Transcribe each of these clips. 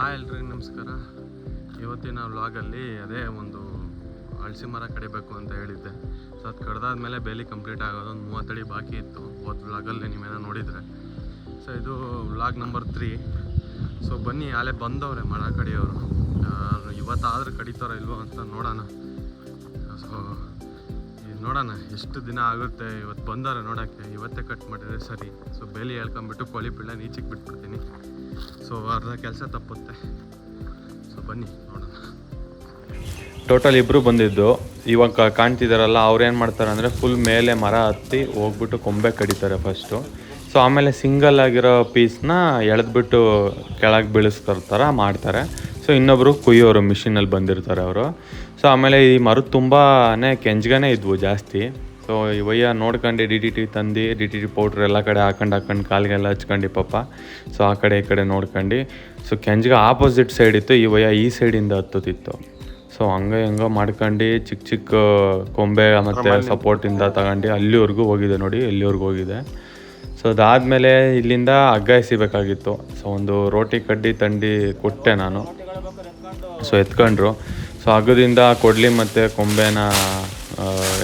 Hi ಎಲ್ರಿಗೂ ನಮಸ್ಕಾರ. ಇವತ್ತಿನ ವ್ಲಾಗಲ್ಲಿ ಅದೇ ಒಂದು ಅಳಸಿ ಮರ ಕಡಿಬೇಕು ಅಂತ ಹೇಳಿದ್ದೆ. ಸೊ ಅದು ಕಡ್ದಾದ್ಮೇಲೆ ಬೇಲಿ ಕಂಪ್ಲೀಟ್ ಆಗೋದು, ಒಂದು ಮೂವತ್ತಡಿ ಬಾಕಿ ಇತ್ತು. ಹೋದ ವ್ಲಾಗಲ್ಲಿ ನೀವೇನೋ ನೋಡಿದರೆ. ಸೊ ಇದು ವ್ಲಾಗ್ ನಂಬರ್ ತ್ರೀ ಸೊ ಬನ್ನಿ ಅಲ್ಲೇ ಬಂದವ್ರೆ ಮರ ಕಡಿಯೋರು. ಇವತ್ತಾದರೂ ಕಡಿತಾರೋ ಇಲ್ವೋ ಅಂತ ನೋಡೋಣ. ಸೊ ನೋಡೋಣ, ಎಷ್ಟು ದಿನ ಆಗುತ್ತೆ ಇವತ್ತು ಬಂದಾರೆ ನೋಡೋಕ್ಕೆ. ಇವತ್ತೇ ಕಟ್ ಮಾಡಿದರೆ ಸರಿ. ಸೊ ಬೇಲಿ ಹೇಳ್ಕೊಂಬಿಟ್ಟು ಕೋಳಿ ಪಿಳ್ಳ ನೀಚಿಗೆ ಬಿಟ್ಬಿಡ್ತೀನಿ. ಸೊ ಅರ್ಧ ಕೆಲಸ ತಪ್ಪುತ್ತೆ. ಸೊ ಬನ್ನಿ, ನೋಡೋಣ. ಟೋಟಲ್ ಇಬ್ಬರು ಬಂದಿದ್ದು. ಇವಾಗ ಕಾಣ್ತಿದ್ದಾರಲ್ಲ ಅವ್ರು ಏನು ಮಾಡ್ತಾರೆ ಅಂದರೆ ಫುಲ್ ಮೇಲೆ ಮರ ಹತ್ತಿ ಹೋಗ್ಬಿಟ್ಟು ಕೊಂಬೆ ಕಡಿತಾರೆ ಫಸ್ಟು ಸೊ ಆಮೇಲೆ ಸಿಂಗಲ್ ಆಗಿರೋ ಪೀಸ್ನ ಎಳೆದ್ಬಿಟ್ಟು ಕೆಳಗೆ ಬೀಳಿಸ್ಕೊಳ್ತಾರ ಮಾಡ್ತಾರೆ. ಸೊ ಇನ್ನೊಬ್ಬರು ಕುಯ್ಯೋರು ಮಿಷಿನಲ್ಲಿ ಬಂದಿರ್ತಾರೆ ಅವರು. ಸೊ ಆಮೇಲೆ ಈ ಮರದ ತುಂಬಾ ಕೆಂಜ್ಗನೇ ಇದ್ವು ಜಾಸ್ತಿ. ಸೊ ಇವಯ್ಯ ನೋಡ್ಕೊಂಡು ಡಿ ಟಿ ಟಿ ತಂದು ಡಿ ಟಿ ಟಿ ಪೌಡ್ರ್ ಎಲ್ಲ ಕಡೆ ಹಾಕೊಂಡು ಹಾಕೊಂಡು ಕಾಲಿಗೆಲ್ಲ ಹಚ್ಕೊಂಡು ಪಾಪ ಸೊ ಆ ಕಡೆ ಈ ಕಡೆ ನೋಡ್ಕೊಂಡು. ಸೊ ಕೆಂಜ್ಗೆ ಆಪೋಸಿಟ್ ಸೈಡ್ ಇತ್ತು ಇವಯ್ಯ ಈ ಸೈಡಿಂದ ಹತ್ತುತ್ತಿತ್ತು. ಸೊ ಹಂಗೆ ಹೆಂಗೆ ಮಾಡ್ಕೊಂಡು ಚಿಕ್ಕ ಚಿಕ್ಕ ಕೊಂಬೆ ಮತ್ತು ಸಪೋರ್ಟಿಂದ ತಗೊಂಡು ಅಲ್ಲಿವರೆಗೂ ಹೋಗಿದೆ ನೋಡಿ ಎಲ್ಲಿವರೆಗೂ ಹೋಗಿದೆ. ಸೊ ಅದಾದಮೇಲೆ ಇಲ್ಲಿಂದ ಹಗ್ಗ ಎಸಿಬೇಕಾಗಿತ್ತು ಸೊ ಒಂದು ರೋಟಿ ಕಡ್ಡಿ ತಂಡಿ ಕೊಟ್ಟೆ ನಾನು. ಸೊ ಎತ್ಕೊಂಡ್ರು. ಸೊ ಹಗ್ಗದಿಂದ ಕೊಡ್ಲಿ ಮತ್ತು ಕೊಂಬೆನ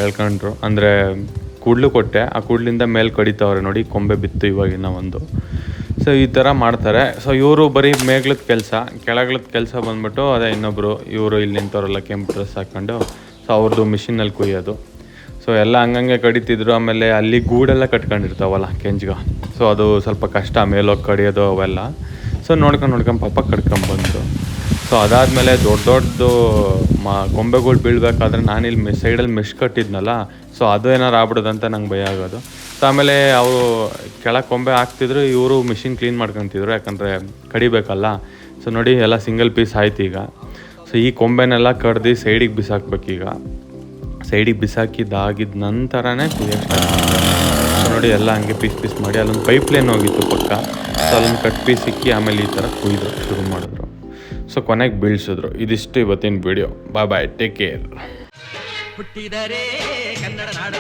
ಎಳ್ಕೊಂಡ್ರು ಅಂದರೆ ಕೂಡ್ಲು ಕೊಟ್ಟೆ. ಆ ಕೂಡ್ಲಿಂದ ಮೇಲೆ ಕಡಿತಾವ್ರೆ ನೋಡಿ, ಕೊಂಬೆ ಬಿತ್ತು ಇವಾಗಿನ ಒಂದು. ಸೊ ಈ ಥರ ಮಾಡ್ತಾರೆ. ಸೊ ಇವರು ಬರೀ ಮೇಗ್ಲದ ಕೆಲಸ, ಕೆಳಗ್ಲದ ಕೆಲಸ ಬಂದ್ಬಿಟ್ಟು ಅದೇ ಇನ್ನೊಬ್ಬರು ಇವರು ಇಲ್ಲಿ ನಿಂತವರೆಲ್ಲ, ಕೆಂಪು ಡ್ರೆಸ್ ಹಾಕ್ಕೊಂಡು ಸೊ ಅವ್ರದ್ದು ಮಿಷಿನಲ್ಲಿ ಕುಯ್ಯೋದು. ಸೊ ಎಲ್ಲ ಹಂಗಂಗೆ ಕಡಿತಿದ್ರು. ಆಮೇಲೆ ಅಲ್ಲಿ ಗೂಡೆಲ್ಲ ಕಟ್ಕೊಂಡಿರ್ತಾವಲ್ಲ, ಕೆಂಜ್ಗ. ಸೊ ಅದು ಸ್ವಲ್ಪ ಕಷ್ಟ, ಮೇಲೋಗಿ ಕಡಿಯೋದು ಅವೆಲ್ಲ. ಸೊ ನೋಡ್ಕೊಂಡು ನೋಡ್ಕೊಂಡು ಪಾಪ ಕಡ್ಕೊಂಬಂದು ಸೊ ಅದಾದಮೇಲೆ ದೊಡ್ಡ ದೊಡ್ಡದು ಮಾ ಕೊಂಬೆಗಳು ಬೀಳಬೇಕಾದ್ರೆ ನಾನಿಲ್ಲಿ ಮೆ, ಸೈಡಲ್ಲಿ ಮೆಶ್ ಕಟ್ಟಿದ್ನಲ್ಲ, ಸೊ ಅದು ಏನಾರು ಆಗ್ಬಿಡೋದಂತ ನಂಗೆ ಭಯ ಆಗೋದು. ಸೊ ಆಮೇಲೆ ಅವರು ಕೆಳಗೆ ಕೊಂಬೆ ಹಾಕ್ತಿದ್ರು, ಇವರು ಮಿಷಿನ್ ಕ್ಲೀನ್ ಮಾಡ್ಕೊತಿದ್ರು, ಯಾಕಂದರೆ ಕಡಿಬೇಕಲ್ಲ. ಸೊ ನೋಡಿ, ಎಲ್ಲ ಸಿಂಗಲ್ ಪೀಸ್ ಆಯ್ತು ಈಗ. ಸೊ ಈ ಕೊಂಬೆನೆಲ್ಲ ಕಡ್ದು ಸೈಡಿಗೆ ಬಿಸಾಕ್ಬೇಕೀಗ ಸೈಡಿಗೆ ಬಿಸಾಕಿದ್ದಾಗಿದ್ದ ನಂತರನೇ ನೋಡಿ, ಎಲ್ಲ ಹಂಗೆ ಪೀಸ್ ಪೀಸ್ ಮಾಡಿ, ಅಲ್ಲೊಂದು ಪೈಪ್ ಲೈನ್ ಹೋಗಿತ್ತು ಪಕ್ಕ. ಸೊ ಅಲ್ಲೊಂದು ಕಟ್ ಪೀಸ್ ಸಿಕ್ಕಿ ಆಮೇಲೆ ಈ ಥರ ಕುಯ್ದು ಶುರು ಮಾಡಿದ್ರು. ಸೊ ಕೊನೆಗೆ ಬೀಳ್ಸಿದ್ರು. ಇದಿಷ್ಟು ಇವತ್ತಿನ video bye bye take care ಹುಟ್ಟಿದರೆ ಕನ್ನಡ ನಾಡು